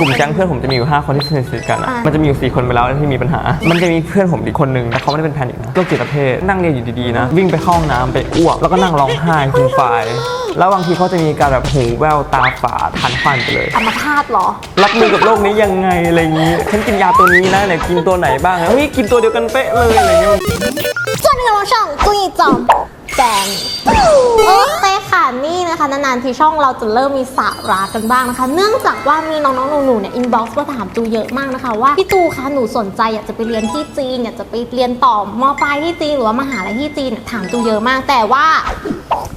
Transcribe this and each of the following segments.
กลุ่มแก๊งเพื่อนผมจะมีอยู่ 5 คนที่สนิทกันอะอ่ามัมันจะมีอยู่ 4 คนไปแล้วที่มีปัญหา มันจะมีเพื่อนผมอีกคนนึงแต่เขาไม่ได้เป็นแพนิคนะโรคจิตประเภทนั่งเรียนอยู่ดีๆนะ วิ่งไปเข้าห้องน้ำไปอ้วก แล้วก็นั่งร้องไห้ฟูมฟายแล้วบางทีเขาจะมีการแบบหูแว่วตาฝาดทันควันไปเลยอัมพาตเหรอ รับมือกับโรคนี้ยังไงอะไรอย่างนี้ ฉันกินยาตัวนี้นะไหนกินตัวไหนบ้าง เฮ้ยกินตัวเดียวกันเป๊ะเลยอะไรอย่างเงี้ยสวัสดีค่ะช่องกุยจอม แจงโอเคค่ะนี่นะคะนานๆทีช่องเราจะเริ่มมีสาระกันบ้างนะคะ เนื่องจากว่ามีน้องๆหนูๆเนี่ยอินบ็อกซ์มาถามจูเยอะมากนะคะ ว่าพี่จูคะหนูสนใจอยากจะไปเรียนที่จีนอยากจะไปเรียนต่อมปลายที่จีนหรือว่ามหาลัยที่จีนเนี่ยถามจูเยอะมาก แต่ว่า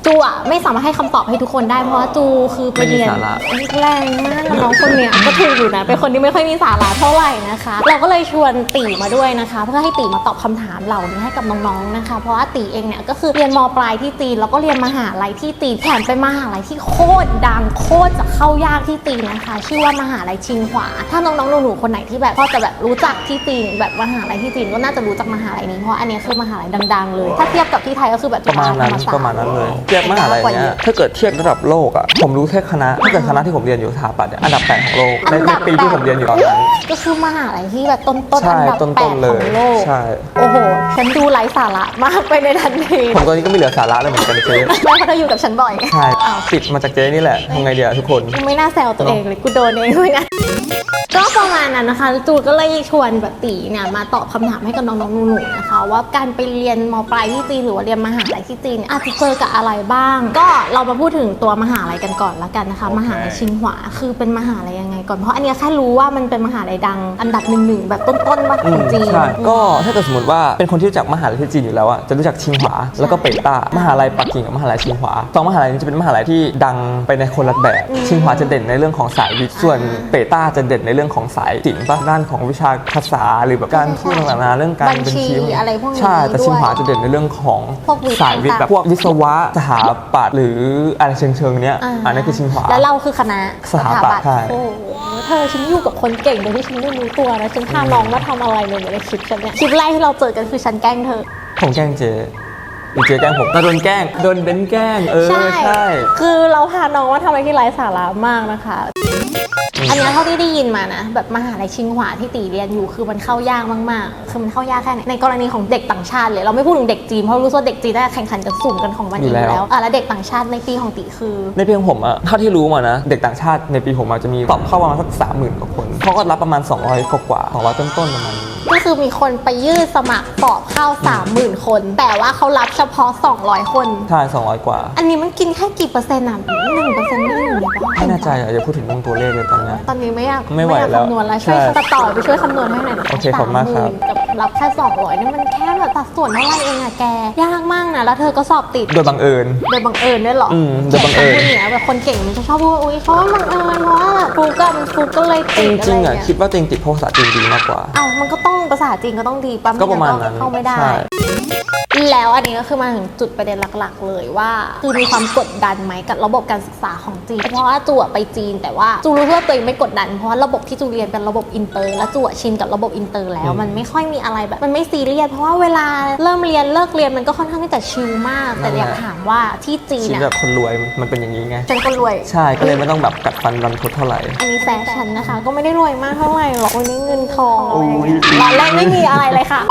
จูอะไม่สามารถให้คำตอบให้ทุกคนได้เพราะว่าจูคือไปเรียนไม่มีสาระแรงมากน้องคนเนี้ยก็ถูกอยู่นะเป็นคนที่ไม่ค่อยมีสาระเท่าไหร่นะคะ เราก็เลยชวนตีมาด้วยนะคะ เพื่อให้ตีมาตอบคำถามเหล่านี้ให้กับน้องๆนะคะ เพราะว่าตีเองเนี่ยก็คือเรียนมปลายที่จีนแล้วก็เรียนมหาลัยที่จีนแถมเป็นมหาลัยที่โคตรดังโคตรจะเข้ายากที่จีนนะคะ ชื่อว่ามหาลัยชิงหวา ถ้าน้องๆหนูๆคนไหนที่แบบพอจะแบบรู้จักที่จีนแบบมหาลัยที่จีนก็น่าจะรู้จักมหาลัยนี้เพราะอันเนี้ยคือมหาลัยดัง ๆ เลย ถ้าเทียบกับที่ไทยก็คือแบบประมาณนั้นธรรศสตประมาณนั้นเลยเทียบมหาลัยกว่าเนี้เยยอะถ้าเกิดเทียบระดับโลกอะผมรู้แค่คณะถ้าเกิดคณะที่ผมเรียนอยู่สถาปัตย์เนี่ยอันดับแปดของโลกในอันในดับปีที่ผมเรียนอยู่ตอนนั้นก็คือมหาลัยที่แบบต้นๆใช่อันดับต้นๆแปดเลขอยงโลกใช่โอ้โหฉันดูไร้สาระมากไปในทันทีผมตอนนี้ก็ไม่เหลือสาระเลยเหมือนกันเจ๊ไม่เพราะเธออยู่กับฉันบ่อยใช่อ้าวติดมาจากเจ๊นี่แหละทำไงเดียวทุกคนกูไม่น่าแซวตัวเองเลยกูโดนเองด้วยนะก็ประมาณนั้นนะคะจูก็เลยชวนแบบตีเนี่ยมาตอบคำถามให้กับน้องๆหนูๆนะคะ ว่าการไปเรียนมปลายที่จีนหรือว่าเรียนมหาลัยที่จีนเนี่ยอาจจะเจอกับอะไรบ้าง ก็เรามาพูดถึงตัวมหาลัยกันก่อนละกันนะคะ มหาลัยชิงหวาคือเป็นมหาลัยยังไงก่อนเพราะอันเนี้ยแค่รู้ว่ามันเป็นมหาลัยดัง อันดับหนึ่งๆแบบต้นๆมากของจีนใช่ก็ถ้าเกิดสมมติว่าเป็นคนที่รู้จักมหาลัยที่จีนอยู่แล้วอะจะรู้จักชิงหวาแล้วก็เปต้ามหาลัยปักกิ่งกับมหาลัยชิงหวาสองมหาลัยนี้จะเป็นมหาลัยที่ดังไปในคนละแบบชิงหวาจะเด่นในเรื่องของสายวิทย์ส่วนเปต้าจะเด่นในเรื่องของสายศิลป์ปะด้านของวิชาภาษาหรือแบบการพูดต่างๆนานาเรื่องการบัญชีพวกนี้อะไรพวกนี้ใช่แต่ชิงหวาด้วยจะเด่นในเรื่องของพวกวิทย์สายวิทย์แบบต่างๆพวกวิศวะสถาปัตย์หรืออะไรเชิงเชิงๆเนี้ยอ่าอันนั้นคือชิงหวาแล้วเราคือคณะสถาปัตย์ใช่โอ้โหเธอฉันอยู่กับคนเก่งโดยที่ฉันไม่รู้ตัวนะฉันพาน้องมาทำอะไรเลยในคลิปฉันเนี่ยคลิปแรกที่เราเจอกันคือฉันแกล้งเธอผมแกล้งเจ๊หรื อเจ๊แกล้งผมแต่โดนแกล้งโดนเบนแกล้งเออใช่ คือเราพาน้องมาทำอะไรที่ไร้สาระมากนะคะ อันเนี้ยเท่าที่ได้ยินมานะ แบบมหาลัยชิงหวาที่ตีเรียนอยู่คือมันเข้ายากมากๆ คือมันเข้ายากแค่ไหนในกรณีของเด็กต่างชาติเลยเราไม่พูดถึงเด็กจีนเพราะรู้สึกว่าเด็กจีนได้แข่งขันกันสูงกันของมันอยู่แล้วอะแล้วเด็กต่างชาติในปีของตีคือ ในปีของผมอะเท่าที่รู้มานะ เด็กต่างชาติในปีผมอะจะมีสอบเข้าประมาณสักสามหมื่นกว่าคนเขาก็รับประมาณ 200กว่ากว่า200ต้นๆประมาณนี้ ก็คือมีคนไปยื่นสมัครสอบเข้า 30,000 คน แต่ว่าเขารับเฉพาะ 200 คน ใช่200 กว่า อันนี้มันกินแค่กี่เปอร์เซ็นต์อะหนึ่งเปอร์เซ็นต์ไม่ถึงเลยปะไม่แน่ใจอะอย่าพูดถึงเรื่องตัวเลขเลยตอนเนี้ย ตอนนี้ไม่อยากไม่ไหวอยากแล้วคำนวณแล้วช่วยใช่ตัดต่อไปช่วยคำนวณให้หน่อยนะโอเคขอบคุณมากครับ 30,000กับรับแค่200นี่มันแค่แบบสัดส่วนเท่าไหร่เองอะแก ยากมากนะแล้วเธอก็สอบติด โดยบังเอิญ โดยบังเอิญด้วยเหรออืมโดยบังเอิญแขกคนเหนือแบบคนเก่งมันจะชอบพูดว่าอุ้ยเพราะว่าบังเอิญเพราะว่าแบบฟูก็มันฟูก็เลยจติดริงๆอะไรอะเงี้ยคิดว่าตัวเองติดเพราะภาษาจีนดีมากกว่า เอ้ามันก็ต้อง ภาษาจีนก็ต้องดีปั๊มก็ประมาณนั้นเข้าไม่ได้ ใช่ แล้วอันนี้ก็คือมาถึงจุดประเด็นหลักๆ เลยว่า คือมีความกดดันไหมกับระบบการศึกษาของจีน เพราะว่าจูอะไปจีน แต่ว่าจูรู้ว่าตัวเองไม่กดดัน เพราะว่าระบบที่จูเรียนเป็นระบบอินเตอร์แล้วจูอะชินกับระบบอินเตอร์แล้วอืมมันไม่ค่อยมีอะไรแบบ มันไม่ซีเรียสเพราะว่าเวลาเริ่มเรียนเลิกเรียนมันก็ค่อนข้างที่จะชิลมาก แต่อยากถามว่าที่จีนชีวิตอะแบบคนรวยมันเป็นอย่างนี้ไงฉันก็รวย ใช่ก็เลยไม่ต้องแบบกัดฟันรันทดเท่าไหร่ อันนี้แฟชั่นนะคะ ก็ไม่ได้รวยมากเท่าไหร่หรอกวันนี้เงินทองอะไรอย่างเงี้ยโอ้ยร้านแรกไม่มีอะไรเลยค่ะ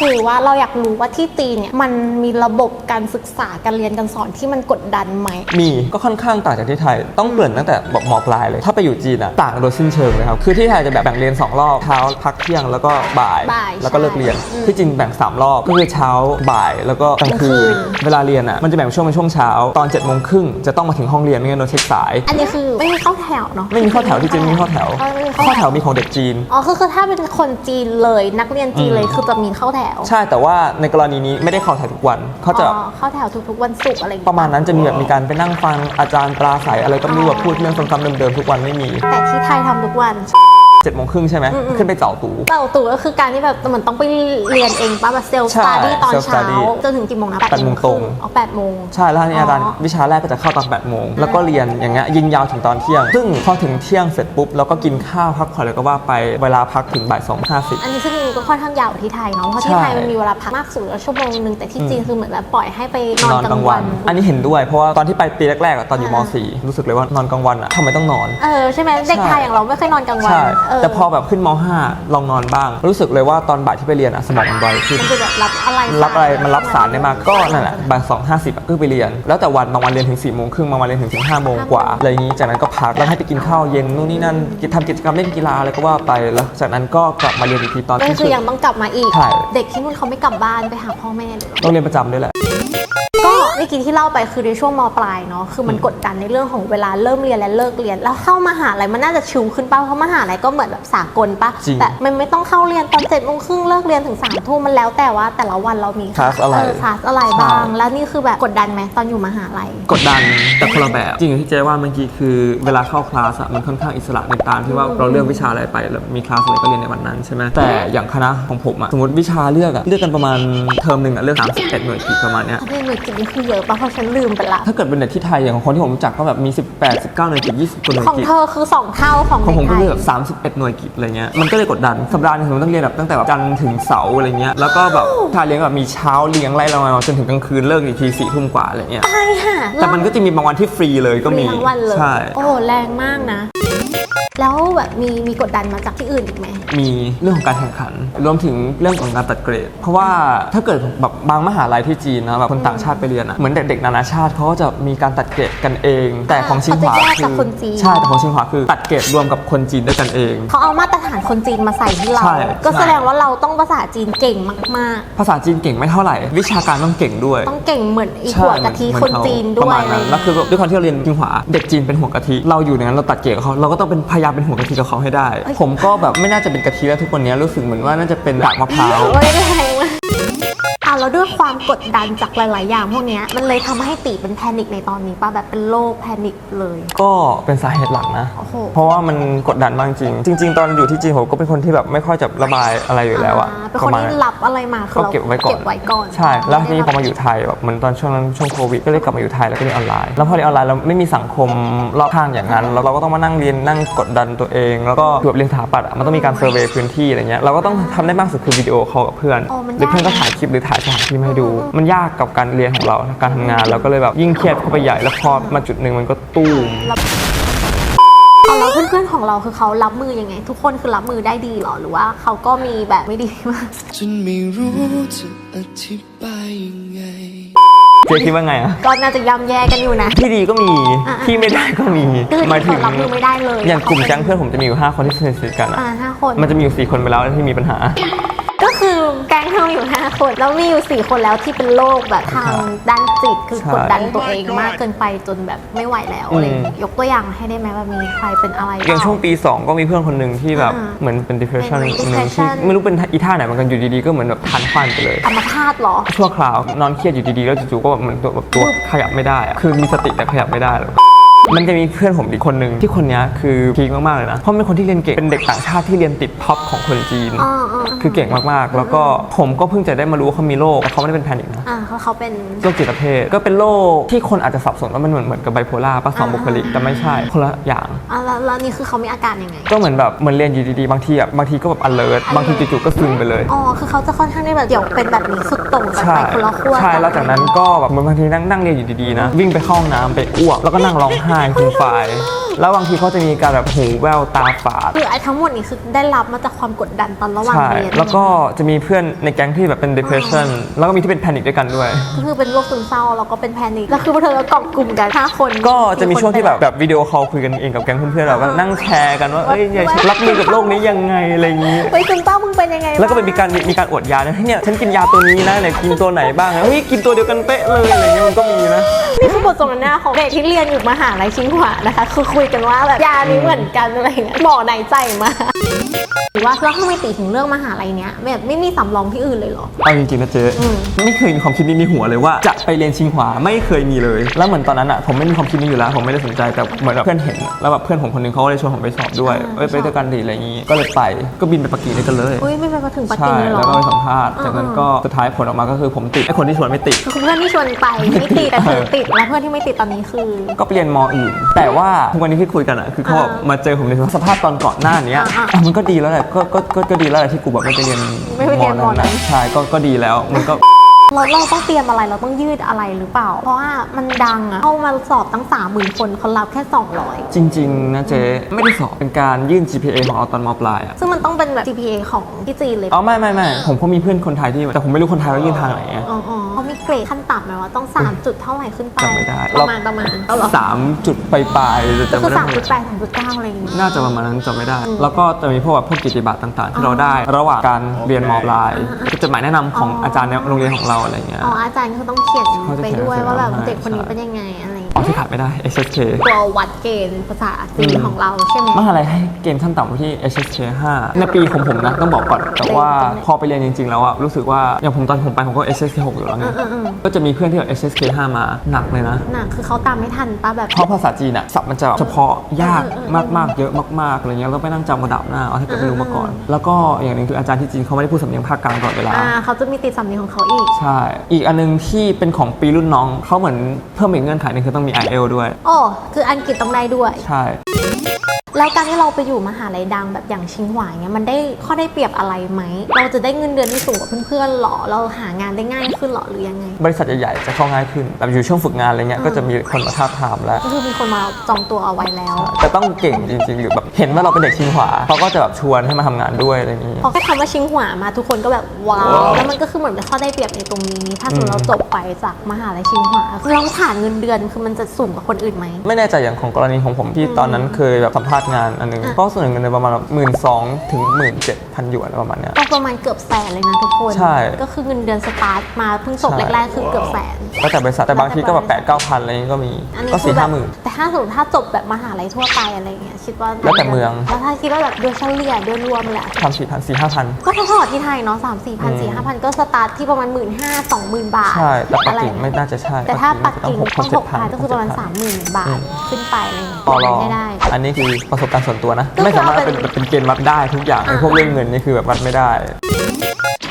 คือว่าเราอยากรู้ว่าที่จีนเนี่ยมันมีระบบการศึกษาการเรียนการสอนที่มันกดดันไหม มีก็ค่อนข้างต่างจากที่ไทย ต้องเปลี่ยนตั้งแต่แบบมปลายเลย ถ้าไปอยู่จีนอะต่างโดยสิ้นเชิงเลยครับ คือที่ไทยจะแบบแบ่งเรียน 2 รอบเช้าพักเที่ยงแล้วก็บ่าย บ่ายแล้วก็เลิกเรียน ใช่อืมที่จีนแบ่ง 3 รอบ ก็คือเช้าบ่ายแล้วก็กลางคืกลางคืนนเวลาเรียนอะมันจะแบ่งช่วงเป็นช่วงเช้า ตอน7จ็ดโมงครึ่งจะต้องมาถึงห้องเรียนไม่งั้นโดนเช็คสาย อันนี้คือไม่มีเข้าแถวเนาะไม่มีข้อแถวที่จีนไม่มีข้อแถวอ๋อไม่มีข้อแถวมีของเด็กจีน อ๋อคือคือถ้าเป็นคนจีนเลยนักเรียนจีนเลยอืมคือจะมีเข้าแถว ใช่แต่ว่าในกรณีนี้ไม่ได้เข้าแถวทุกวันเขาจะอ๋อเข้าแถวทุกๆวันศุกร์อะไรอย่งปเงี้ยระมาณนั้นจะมีแบบมีการไปนั่งฟังอาจารย์ปราศัยอะไรก็ไม่รู้แบบพูดเรื่องซ้ำๆเดิมๆทุกวันไม่มีแต่ที่ไทยทำทุกวัน7จ็ดโมงครึ่งใช่ไหมอืมอืมขึ้นไปเจ่าตู เต่าตู่ก็คือการที่แบบเหมือนต้องไปเรียนเองป่ะแบบเซลล์สใช่ตาดี้ตอน self เช้า study จนถึงกี่โมงนะแปดโมงตรง อ๋อแปดโมง ใช่แล้วนี่อาจารย์อ๋อวิชาแรกก็จะเข้าตอน8โมงแล้วก็เรียนอย่างเงี้ยยิงยาวถึงตอนเที่ยง ซึ่งพอถึงเที่ยงเสร็จปุ๊บแล้วก็กินข้าวพักผ่อนแล้วก็ว่าไปเวลาพักถึงบ่ายสองห้าสิบ อันนี้ซึ่ง ก็ค่อนข้างยาวกว่าที่ไทยเนาะเพราะที่ใช่ไทยมันมีเวลาพักมากสุดแล้วชั่วโมงนึงแต่ที่จีนคือเหมือนแบบปล่อยให้ไปนอนนอนกกลาลางงวัวันนอันนี้เห็นด้วยเพราะว่าตอนที่ไปปีแรกๆอะตอนอยู่มอ่า .4 รู้สึกเลยว่านอนกลางวันอะทำไมต้องนอนเออใช่ไหมเด็กไทยอย่างเราไม่เคยนอนกลางวันใช่เออแต่พอแบบขึ้นม .5 ลองนอนบ้าง รู้สึกเลยว่าตอนบ่ายที่ไปเรียนอะสมองมันไวขึ้นมันจะแบบรับอะไรรับอะไรมันรับสารได้มากก็นั่นแหละบ่ายสองห้าสิบก็ไปเรียน แล้วแต่วันบางวันเรียนถึง4ี่โมงครึ่งบางวันเรียนถึงถึงห้าโมงกว่าอะไรอย่างนี้จากนั้นก็พักแล้วให้ไปกินข้าวเย็นนู่นนี่นั่นทำกิจกรรมเล่นกีฬาอะไรก็ว่าไปแล้วจากนั้นก็กลับมาเรียนอีกทีตอนก็เที่ยงคืคือนยังต้องกลับมาอีก ใช่ เด็กที่นู่นเขาไม่กลับบ้านไปหาพ่อแม่เลยเหรอต้องเรียนประจำด้วยแหละ ก็เมื่อกี้ที่เล่าไปคือในช่วงมปลายเนาะคือมันกดดันในเรื่องของเวลาเริ่มเรียนและเลิกเรียน แล้วเข้ามหาลัยมันน่าจะชิลขึ้นป่ะเพราะมหาลัยก็เหมือนแบบสากลป่ะจริง แต่มันไม่ต้องเข้าเรียนตอนเจ็ดโมงครึ่งเลิกเรียนถึงสามทุ่มมันแล้วแต่ว่าแต่ละวันเรามีคลาสอะไร เคลาสอะไรใช่บ้าง แล้วนี่คือแบบกดดันไหมตอนอยู่มหาลัย กดดันแต่คนละแบบ จริงอย่างที่เจ๊ว่าเมื่อกี้คือเวลาเข้าคลาสอะมันค่อนข้างอิสระในการที่ว่าเราเลือกวิชาอะไรไปแล้วมีคลาสอะไรก็เรียนในวันนั้นใช่ไหมแต่อย่างคณะของผมอะสมมติวิชาเลือกอะเลือกกันประมาณเทอมหนึ่งอะเลือก31หน่วยกิตประมาณเนี้ยอันนี้หน่วยกิตนี่คือเยอะป่ะเพราะฉันลืมไปละ ถ้าเกิดเป็นเด็กที่ไทยอย่างของคนที่ผมรู้จักก็แบบมี 18 19หน่วยกิต20กว่าหน่วยของกิต เธอคือสองเท่าของของผมในก็ไทเลืยอกแบบ31 หน่วยกิตอะไรเงี้ย มันก็เลยกดดัน สัปดาห์หนึงผมต้องเรียนแบบตั้งแต่แบบจันทร์ถึงเสาร์อะไรเงี้ย แล้วก็แบบชาเลี้ยงแบบมีเช้าเลี้ยงไล่เรามาจนถึงกลางคืนเลิกอีกทีสี่ทุ่มกว่าอะไรเงี้ยใช่ค่ะแต่มันก็จะมีบางวันที่ฟรีเลยก็มีทั้งวันเลย ใช่ โอ้โหแรงมากนะ แล้วแบบมีมีกดดันมาจากที่อื่นอีกไหม มีเรื่องของการแข่งขัน รวมถึงเรื่องของการตัดเกรด เพราะว่าถ้าเกิดแบบบางมหาลัยที่จีนนะแบบคนต่างชาติไปเรียนอะเหมือนเด็กๆนานาชาติเขาก็จะมีการตัดเกรดกันเอง แต่ของชิงหวาเขาจะแยกคืกับคนจีน ใช่แต่ของชิงหวาคือ ตัดเกรดรวมกับคนจีนด้วยกันเอง เขาเอามาตรฐานคนจีนมาใส่ที่เรา ใช่ ก็ใช่แสดงว่าเราต้องภาษาจีนเก่งมากภาษาจีนเก่งไม่เท่าไหร่ วิชาการต้องเก่งด้วยๆ ต้องเก่งเหมือนอีใช่หัวกะทิเหมือคนเขาจีนปด้ระวยมาณอะไรนั้นแล้วคือด้วยความที่เราเรียนจิงหวาเด็กจีนเป็นหัวกะทิเราอยู่ในนั้นเราตัดเกรดกับเขาเราก็ต้องเป็นพยายามเป็นหัวกะทิกับเขาให้ได้ ผมก็แบบไม่น่าจะเป็นกะทิแล้วทุกวันนี้รู้สึกเหมือนว่าน่าจะเป็นกากมะพร้าว โอ้ยแรงมากอ่ะแล้วด้วยความกดดันจากหลาย ๆ อย่างพวกเนี้ยมันเลยทำให้ตีเป็นแพนิคในตอนนี้ป่ะแบบเป็นโรคแพนิคเลย ก็เป็นสาเหตุหลักนะ โอ้โห เพราะว่ามันกดดันมากจริง จริง ๆ ตอนอยู่ที่จีนผมก็เป็นคนที่แบบไม่ค่อยจะระบายอะไรอยู่แล้วอะาเป็นปคนระมาณที่นั้นรับอะไรมาคือก็เราเก็บไว้ก่อน เก็บไว้ก่อนใช่ แล้วทีนี้พอมาอยู่ไได้ไทยแบบเหมือนตอนช่วงนั้นช่วงโควิดก็เลยกลับมาอยู่ไทยแล้วก็เรียนออนไลน์ แล้วพอเรียนออนไลน์เราไม่มีสังคมรอบข้างอย่างนั้นแล้วเราก็ต้องมานั่งเรียนนั่งกดดันตัวเอง แล้วก็คือแบบเรียนสถาปัตย์อะมันต้องมีการเซอร์เวย์พื้นที่อะไรเงี้ย เราก็ต้องทำได้มากสุดคือวิดีโอคอลกับเพื่อนโอ้มันหรือเพื่อนก็ยากนะถ่ายคลิปหรือถ่ายสถานที่มาให้ดู มันยากกับการเรียนของเราการทำงานเราก็เลยแบบยิ่งเครียดเข้าไปใหญ่แล้วพอมาจุดหนึ่งมันก็ตู้มเอาแล้วเพื่อนๆของเราคือเขารับมือยังไง ทุกคนคือรับมือได้ดีเหรอหรือว่าเขาก็มีแบบไม่ดีมากจนไม่รู้จะอธิบายยังไงเจ๊คิดว่าไงอะก็น่าจะย่ำแย่กันอยู่นะ ที่ดีก็มีอะที่ไม่ได้ก็มีคือหมายถึงเขารับมือไม่ได้เลย อย่างกลุ่มแก๊งเพื่อนผมจะมีอยู่ห้าคนที่สนิทๆกันอะอ่าห้าคน มันจะมีอยู่สี่คนไปแล้วที่มีปัญหาก็คือ แก๊งเธออยู่ 5 คน แล้วมีอยู่ 4 คนแล้วที่เป็นโรคแบบทางด้านจิตคือใช่กดดันตัวเองมากเกินไปจนแบบไม่ไหวแล้วอะไรอย่างเงี้ยอืมยกตัวอย่างให้ได้ไหมว่ามีใครเป็นอะไรอย่างช่วงปี 2 ก็มีเพื่อนคนหนึ่งที่แบบอ่าเหมือนเป็น depression เป็น หนึ่ง depression ที่ไม่รู้เป็นอีท่าไหนเหมือนกันอยู่ดีๆ ก็เหมือนแบบทันควันไปเลย อัมพาตเหรอ ชั่วคราวนอนเครียดอยู่ดีๆ แล้วจู่ๆก็แบบเหมือนตัวแบบตัวขยับไม่ได้อะคือมีสติแต่ขยับไม่ได้เลย มันจะมีเพื่อนผมอีกคนหนึ่งที่คนเนี้ยคือพีคมากๆเลยนะ เพราะเป็นคนที่เรียนเก่ง เป็นเด็กต่างชาติที่เรียนติดท็อปของคนจีนอ่าอ่าคือเก่งมากๆ แล้วก็ผมก็เพิ่งจะได้มารู้ว่าเขามีโรคแต่เขาไม่ได้เป็นแพนิคนะอ่าเขาเขาเป็นโรคจิตเภทก็เป็นโรคที่คนอาจจะสับสนว่ามันเหมือนเหมือนกับไบโพล่าปะสองบุคลิกแต่ไม่ใช่คนละอย่างอ่าแล้วแล้วนี่คือเขามีอาการยังไง ก็เหมือนแบบเหมือนเรียนอยู่ดีๆบางทีอะบางทีก็แบบ alert บางทีจู่ๆก็ซึมไปเลยอ๋อคือเขาจะค่อนข้างได้แบบเดี๋ยวเป็นแบบนี้สุดโต่งกันใช่ไปคนละขั้วใช่แล้วจากนั้นก็แบบบางทีนั่งนั่งเรียนอยู่ดีๆนะวิ่งไปเข้าห้องน้ำไปอ้วกแล้วก็นั่งร้องไห้ฟูมฟาย แล้วบางทีเขาจะมีการแบบหูแว่วตาฝาด คือไอ้ทั้งหมดนี้คือได้รับมาจากความกดดันตอนระหว่างใช่ เรียนแล้วก็จะมีเพื่อนในแก๊งที่แบบเป็น depression แล้วก็มีที่เป็น panic ด้วยกันด้วย ก็คือเป็นโรคซึมเศร้าแล้วก็เป็นแพนิคแล้วคือพวกเธอก็เกาะกลุ่มกันห้าคนก็จะมีช่วงที่แบบแบบวิดีโอคอลคุยกันเองกับแก๊งเพื่อนๆแบบว่านั่งแชร์กันว่าเอ้ยเนี่ยรับมือกับโรคนี้ยังไงอะไรอย่างนี้ เฮ้ยซึมเศร้ามึง เป็นยังไงแล้วก็ไปบ้งมีการมีมีการอวดยานะเนี่ยฉันกินยาตัวนี้นะเนี่ยกินตัวไหนบ้างเฮ้ยกินตัวเดียวกันเป๊ะเลยอะไรเงี้ยมันก็มีนะนี่คือบทสนทนาของเด็กที่เรียนอยู่มหาลัยชิงหวานะคะคือคุยกันว่าแบบยานี้เหมือนกันอะไรเงี้ยหมอไหนใจมาหรือว่าแล้วทำไมตีถึงเรื่องมหาลัยเนี้ยแบบไม่มีสำรองที่อื่นเลยเหรอเอาจริงๆนะเจ๊อืมไม่เคยมีความคิดนี้ในหัวเลยว่าจะไปเรียนชิงหวาไม่เคยมีเลย แล้วเหมือนตอนนั้นอะผมไม่มีความคิดนี้อยู่แล้ว ผมไม่ได้สนใจแต่เหมือนแบบเพื่อนเห็นแล้วแบบเพื่อนผมคนหนึงเขาก็เลยชวนผมไปสอบด้วยอ่าเอ้ยไปด้วยกันดีอะไรอย่างงี้ก็เลยไปก็บินไปปักกิ่งด้วยกันเลยอุ้ยยไม่ไปมาถึงปักใช่กิ่งเลยเหรแล้อวก็ไปสัมภาษณ์ จากนั้นก็สุดท้ายผลออกมาก็คือผมติดไอ้คนที่ชวนไม่ติด คือเพื่อนที่ชวนไปไม่ติดแต่เธอติดแล้วเพื่อนที่ไม่ติดตอนนี้คือ ก็ไปเรียนมอื่น แต่ว่าทุกวันนี้ที่คุยกันอะคือเขาแบบอ่ามาเจอผมในสภาพตอนก่อนหน้านี้อ่าอ่าอะมันก็ดีแล้วแหละก็ก็ก็ก็ดีแล้วแหละที่กูแบบไม่ไปเรียนไม่ไปเรียนมนั้นะใช่ก็ก็ดีแล้วมันก็ เราเราต้องเตรียมอะไรเราต้องยืดอะไรหรือเปล่า เพราะว่ามันดังอะเข้ามาสอบตั้งสามหมื่นคนเขารับแค่ 200 จริง ๆ นะเจ๊ไม่ได้สอบเป็นการยื่น GPA ของเราตอนมปลายอะซึ่งมันต้องเป็นแบบ GPA ของที่จีนเลยอ๋อไม่ไม่ไม่ผมก็มีเพื่อนคนไทยที่แต่ผมไม่รู้คนไทยเขายื่นทางไหนไงอ๋ออ๋อเขามีเกรดขั้นต่ำไหมว่าต้อง 3 จุดเท่าไหร่ขึ้นไปจำไม่ได้ประมาณประมาณเอาเหรอสามจุดปลายๆจะก็จำคือไม่ได้สามจุดแปดสามจุดเก้าอะไรอย่างงี้น่าจะประมาณนั้นจำไม่ได้ แล้วก็จะมีพวกแบบพวกกิจบัตรต่างๆ ที่เราได้ ระหว่างการเรียนมปลายจดหมายแนะนำของอาจารย์ในโรงเรียนของเราอะไรเงี้ย อ๋ออาจารย์เขาต้องเขียนเขาจะไปเขียนด้วยว่าแบบให้เด็กคนนี้ใช่เป็นยังไงอะไร อย่างอ๋อเงี้ยที่ขาดไม่ได้ HSK ตัววัดเกณฑ์ภาษาจีนของเราใช่ไหมมหาลัยให้เกณฑ์ขั้นต่ำไว้ที่ HSK 5 ในปีของผมนะต้องบอกก่อน แต่ว่าพอไปเรียนจริง ๆ แล้วอะรู้สึกว่าอย่างผมตอนผมไปผมก็ HSK 6อยู่แล้วไงอืมอืมก็จะมีเพื่อนที่แบบ HSK 5 มาหนักเลยนะหนักคือเขาตามไม่ทันป้าแบบเพราะภาษาจีนอะศัพท์มันจะเฉพาะยากเออเออเออมากๆเยอะมากๆอะไรเงี้ยแล้วไปนั่งจำกระดับหน้าเอาถ้าเกิดไม่รู้มาก่อน แล้วก็อย่างหนึ่งคืออาจารย์ที่จีนเขาไม่ได้พูดสำเนียงภาคกลางตลอดเวลาอ่าเขาจะมีติดสำเนียงของเขาอีกใช่ อีกอันนึงที่เป็นของปีรุ่นน้องเขาเหมือนเพิ่มอีกเงื่อนไขหนึงคือต้องมี i อ l ด้วย โอ้ คืออังกฤษต้องได้ด้วย ใช่ แล้วการที่เราไปอยู่มหาลัยดังแบบอย่างชิงหวายเงี้ยมันได้ข้อได้เปรียบอะไรไหม เราจะได้เงินเดือนที่สูงกว่าเพื่อนๆหรอ เราหางานได้ง่ายขึ้นหรอหรือยังไง บริษัทใหญ่ๆจะเข้าง่ายขึ้นแบบอยู่ช่วงฝึกงานอะไรเงี้ยก็จะมีคนมาท้าบทามแล้ว ก็คือมีคนมาจองตัวเอาไว้แล้วแต่ต้องเก่งจริงๆ หรือแบบเห็นว่าเราเป็นเด็กชิงขวาเขาก็จะแบบชวนให้มาทำงานด้วยอะไรอย่างนี้ พอแค่คำว่าชิงหวามาทุกคนก็แบบว้าวว้าวแล้วมันก็คือเหมือนเป็นข้อได้เปรียบในตรงนี้ ถ้าสมมติอืมเราจบไปจากมหาลัยชิงหวาเราฐานเงินเดือนคือมันจะสูงกว่าคนอื่นไหม ไม่แน่ใจอย่างของกรณีของผมที่ตอนนั้นเคยแบบสัมภาษณ์งานอันหนึงอะ ก็ส่วนเงินเดือนประมาณหมื่นสองถึงหมื่นเจ็ดพันหยวนประมาณเนี้ย ก็ประมาณเกือบแสนเลยนะทุกคน ใช่ก็คือเงินเดือนสตาร์ทมาเพิ่งจบใช่ แรกๆคือเกือบแสน แล้วแต่บริษัทแต่บางทีก็แบบแปดเก้าพันอะไรอย่างงี้ก็มีอันนี้ก็คืสี่อแบห้าบหมื่น แต่ถ้าสมมติถ้าจบแบบมหาลัยทั่วไปอะไรเงี้ยคิดว่าแล้วแต่เมือง แล้วถ้าคิดว่าแบบโดยเฉลี่ยโดยรวมแหละ ทำสี่พันสี่ห้าพัน ก็เท่าๆที่ไทยเนาะสามสี่พันสี่ห้าพันก็สตาร์ทที่ประมาณหมื่นห้าสองหมื่นบาทใช่แต่ปักอะไรกิ่งไม่น่าจะใช่แต่ถ้าปักกิ่งหกต้องเจ็หดกพันพันก็คือประมาณหกเจ็ดสามหมื่นบาอืทมขึ้นไปอะไรเงี้ยปอลอไม่ได้ อันนี้คือประสบการณ์ส่วนตัวนะ ก็คือไม่สามารถเอาเป็เป็น นเป็นเกณฑ์วัดได้ทุกอย่างไอ้อ่าพวกเรื่องเงินนี่คือแบบวัดไม่ได้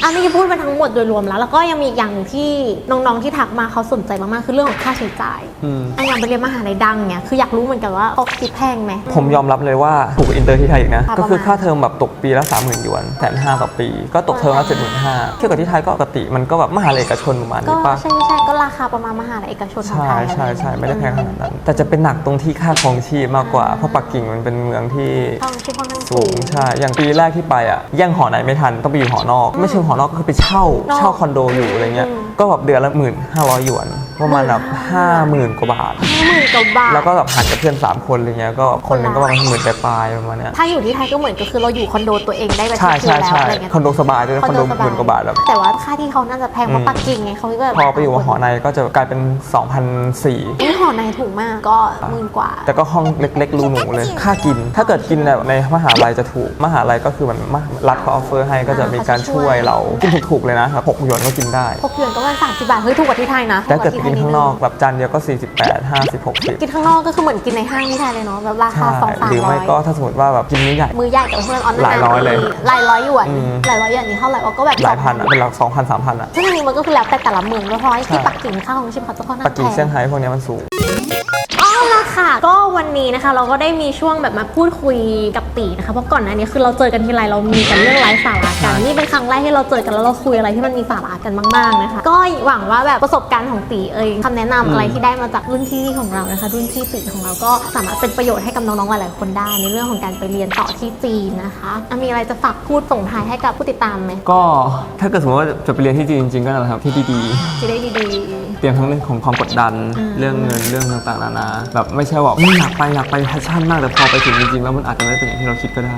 อันนี้พูดไปทั้งหมดโดยรวมแล้ว แล้วก็ยังมีอีกอย่างหนึ่งที่น้องๆที่ทักมาเขาสนใจมากๆคือเรื่องของค่าใช้จ่ายอืม อันอย่างไปเรียนมหาลัยดังเนี่ยคืออยากรู้เหมือนกันว่าเขาคิดแพงไหม ผมยอมรับเลยว่าถูกกว่าอินเตอร์ที่ไทยอีกนะ ค่ะก็คือประมาณ ค่าเทอมแบบตกปีละสามหมื่นหยวนแสนห้าต่อปี ก็ตกเทอมละเจ็ดหมื่นห้าเทียบกับที่ไทยก็ปกติ มันก็แบบมหาลัยเอกชนประมาณก็นี้ป่ะใช่ใช่ก็ราคาประมาณมหาลัยเอกชนของใช่ไทยใช่อะไรใช่เงี้ยไม่ได้แพงขนาดนั้น แต่จะเป็นหนักตรงที่ค่าครองชีพมากกว่า เพราะปักกิ่งมันเป็นเมืองที่ ต้องที่ค่อนข้างสูงใช่ อย่างปีแรกที่ไปอะแย่งหอไหนไม่ทันต้องไปอยู่หอนอก ไม่เชิงหอนอกก็คือไปเช่านอกเช่าคอนโดอยู่อะไรเงี้ยอืมก็แบบเดือนละหมื่นห้าร้อยหยวน ประมาณแบบห้าหมื่นกว่าบาทห้าหมื่นกว่าบาทแล้วก็แบบหันกับเพื่อน 3 คนอะไรเงี้ยก็คนหนึงก็ประมาณหมื่นปลายๆประมาณเนี้ยถ้าอยู่ที่ไทยก็เหมือนก็คือเราอยู่คอนโดตัวเองได้แบบใช่ชิวๆแล้วใช่ใช่อะไรเงี้ยคอนโดสบายด้วยนะคอนโดสหมื่นกว่าบาทแบบ แต่ว่าค่าที่เขาน่าจะแพงเพราะอืม ปักกิ่งไงเขาก็แบบพอไปอยู่หอในก็จะกลายเป็น 2,004นี่หอในถูกมากก็หมื่นกว่า แต่ก็ห้องเล็กๆรูหนูเลย ค่ากิน ถ้าเกิดกินแบบในมหาลัยจะถูก มหาลัยก็คือมันมหารัฐเขาออฟเฟอร์ให้ก็จะมีการช่วยเรา กินถูกๆเลยนะแบบหกหยวนก็กินได้ พกเดือนก็ประมาณสามสิบบาทเฮ้ยถูกกว่าที่ไทยนะแต่ถ้าเกิดถูกินว่ข้างนอกแบบจานเดียวก็ 48 50 60กินข้างนอกก็คือเหมือนกินในห้างที่ไทยเลยเนาะแบบราคาใช่สองสามหรือร้อไม่ยก็ถ้าสมมติว่าแบบกินมื้อใหญ่มือใหญ่กับเพื่อนออนหลายร้อยเลยหลายร้อยหยวนอืมหลายร้อยหยวนนี่เท่าไหร่วะก็แบบหลายพันสอะองเป็นหลัก2,000 3,000อะซึ่งอันนี้มันก็คือแล้วแต่แต่ละเมืองด้วยเพราะว่าที่ใช่ปักกิ่งค่าของชีพเขาจะค่อนข้างปักกิ่งแพเซี่ยงไฮ้พวกเนี้ยมันสูงเอา ละค่ะ ก็วันนี้นะคะ เราก็ได้มีช่วงแบบมาพูดคุยกับตีนะคะ เพราะก่อนหน้านี้คือเราเจอกันทีไรเรามีแต่เรื่องไร้สาระกันใช่นี่เป็นครั้งแรกที่เราเจอกันแล้วเราคุยอะไรที่มันมีสาระกันมากๆนะคะ ก็หวังว่าแบบประสบการณ์ของตีเอ่ยคำแนะนำอะไรที่ได้มาจากรุ่นพี่ของเรานะคะ รุ่นพี่ตีของเราก็สามารถเป็นประโยชน์ให้กับน้องๆหลายๆคนได้ ในเรื่องของการไปเรียนต่อที่จีนนะคะอะมีอะไรจะฝากพูดส่งท้ายให้กับผู้ติดตามไหมก็ถ้าเกิดสมมติว่าจะไปเรียนที่จีนจริงๆก็นั่นแหละครับที่ดีๆจะได้ดีเตรียมทั้งเรื่องของความกดดันอืมเรื่องเงินเรื่องต่างๆนานาแบบไม่ใช่ว่าอยากไปอยากไปแพชชั่นมากแต่พอไปถึงจริงๆแล้วมันอาจจะไม่เป็นอย่างที่เราคิดก็ได้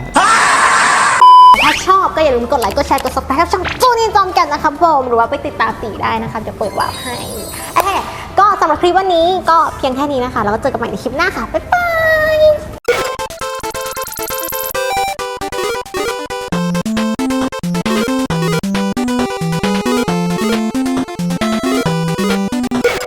ถ้าชอบก็อย่าลืมกดไลค์กดแชร์กด subscribe ช่องจูนี่จอมกันนะครับผมหรือว่าไปติดตามตีได้นะคะจะเปิดวาร์ปให้โอเคก็สำหรับคลิปวันนี้ก็เพียงแค่นี้นะคะ แล้วก็เจอกันใหม่ในคลิปหน้าค่ะบ๊ายบาย